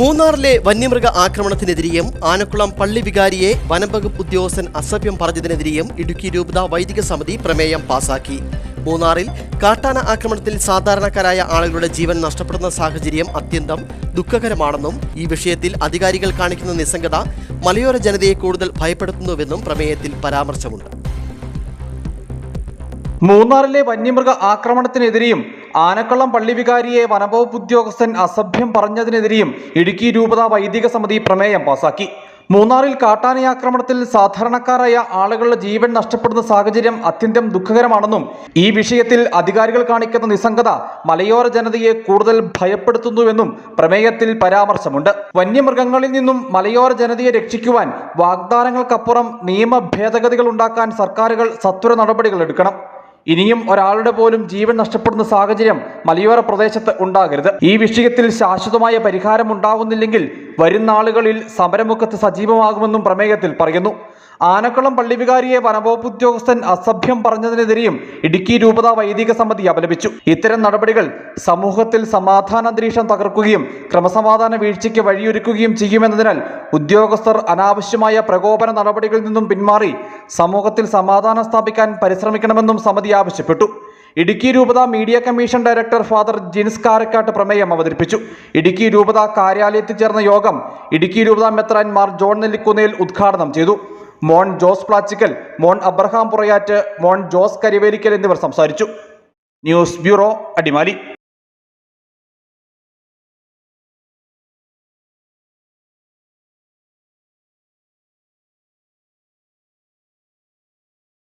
മൂന്നാറിലെ വന്യമൃഗ ആക്രമണത്തിനെതിരെയും ആനക്കുളം പള്ളി വികാരിയെ വനംവകുപ്പ് ഉദ്യോഗസ്ഥൻ അസഭ്യം പറഞ്ഞതിനെതിരെയും ഇടുക്കി രൂപത വൈദിക സമിതി പ്രമേയം പാസാക്കി. മൂന്നാറിൽ കാട്ടാന ആക്രമണത്തിൽ സാധാരണക്കാരായ ആളുകളുടെ ജീവൻ നഷ്ടപ്പെടുന്ന സാഹചര്യം അത്യന്തം ദുഃഖകരമാണെന്നും ഈ വിഷയത്തിൽ അധികാരികൾ കാണിക്കുന്ന നിസ്സംഗത മലയോര ജനതയെ കൂടുതൽ ഭയപ്പെടുത്തുന്നുവെന്നും പ്രമേയത്തിൽ പരാമർശമുണ്ട്. മൂന്നാറിലെ വന്യമൃഗ ആക്രമണത്തിനെതിരെയും ആനക്കള്ളം പള്ളി വികാരിയെ വനംവകുപ്പ് ഉദ്യോഗസ്ഥൻ അസഭ്യം പറഞ്ഞതിനെതിരെയും ഇടുക്കി രൂപത വൈദിക സമിതി പ്രമേയം പാസാക്കി. മൂന്നാറിൽ കാട്ടാനയാക്രമണത്തിൽ സാധാരണക്കാരായ ആളുകളുടെ ജീവൻ നഷ്ടപ്പെടുന്ന സാഹചര്യം അത്യന്തം ദുഃഖകരമാണെന്നും ഈ വിഷയത്തിൽ അധികാരികൾ കാണിക്കുന്ന നിസ്സംഗത മലയോര ജനതയെ കൂടുതൽ ഭയപ്പെടുത്തുന്നുവെന്നും പ്രമേയത്തിൽ പരാമർശമുണ്ട്. വന്യമൃഗങ്ങളിൽ നിന്നും മലയോര ജനതയെ രക്ഷിക്കുവാൻ വാഗ്ദാനങ്ങൾക്കപ്പുറം നിയമ ഭേദഗതികൾ ഉണ്ടാക്കാൻ സർക്കാരുകൾ സത്വര നടപടികൾ എടുക്കണം. ഇനിയും ഒരാളുടെ പോലും ജീവൻ നഷ്ടപ്പെടുന്ന സാഹചര്യം മലയോര പ്രദേശത്ത് ഉണ്ടാകരുത്. ഈ വിഷയത്തിൽ ശാശ്വതമായ പരിഹാരം ഉണ്ടാകുന്നില്ലെങ്കിൽ വരും നാളുകളിൽ സമരമുഖത്ത് സജീവമാകുമെന്നും പ്രമേയത്തിൽ പറയുന്നു. ആനക്കുളം പള്ളിവികാരിയെ വനംവകുപ്പ് ഉദ്യോഗസ്ഥൻ അസഭ്യം പറഞ്ഞതിനെതിരെയും ഇടുക്കി രൂപത വൈദിക സമിതി അപലപിച്ചു. ഇത്തരം നടപടികൾ സമൂഹത്തിൽ സമാധാന അന്തരീക്ഷം തകർക്കുകയും ക്രമസമാധാന വീഴ്ചയ്ക്ക് വഴിയൊരുക്കുകയും ചെയ്യുമെന്നതിനാൽ ഉദ്യോഗസ്ഥർ അനാവശ്യമായ പ്രകോപന നടപടികളിൽ നിന്നും പിന്മാറി സമൂഹത്തിൽ സമാധാനം സ്ഥാപിക്കാൻ പരിശ്രമിക്കണമെന്നും സമിതി ആവശ്യപ്പെട്ടു. ഇടുക്കി രൂപത media commission director father Jins Karakkattu പ്രമേയം അവതരിപ്പിച്ചു. ഇടുക്കി രൂപത കാര്യാലയത്തിൽ ചേർന്ന യോഗം ഇടുക്കി രൂപത മെത്രാൻമാർ ജോൺ നെല്ലിക്കുന്നേൽ ഉദ്ഘാടനം ചെയ്തു. Mon Jose Plachikkal Mon Abraham Purayattu Mon Jose Karivelikkal എന്നിവർ സംസാരിച്ചു. News bureau Adimali.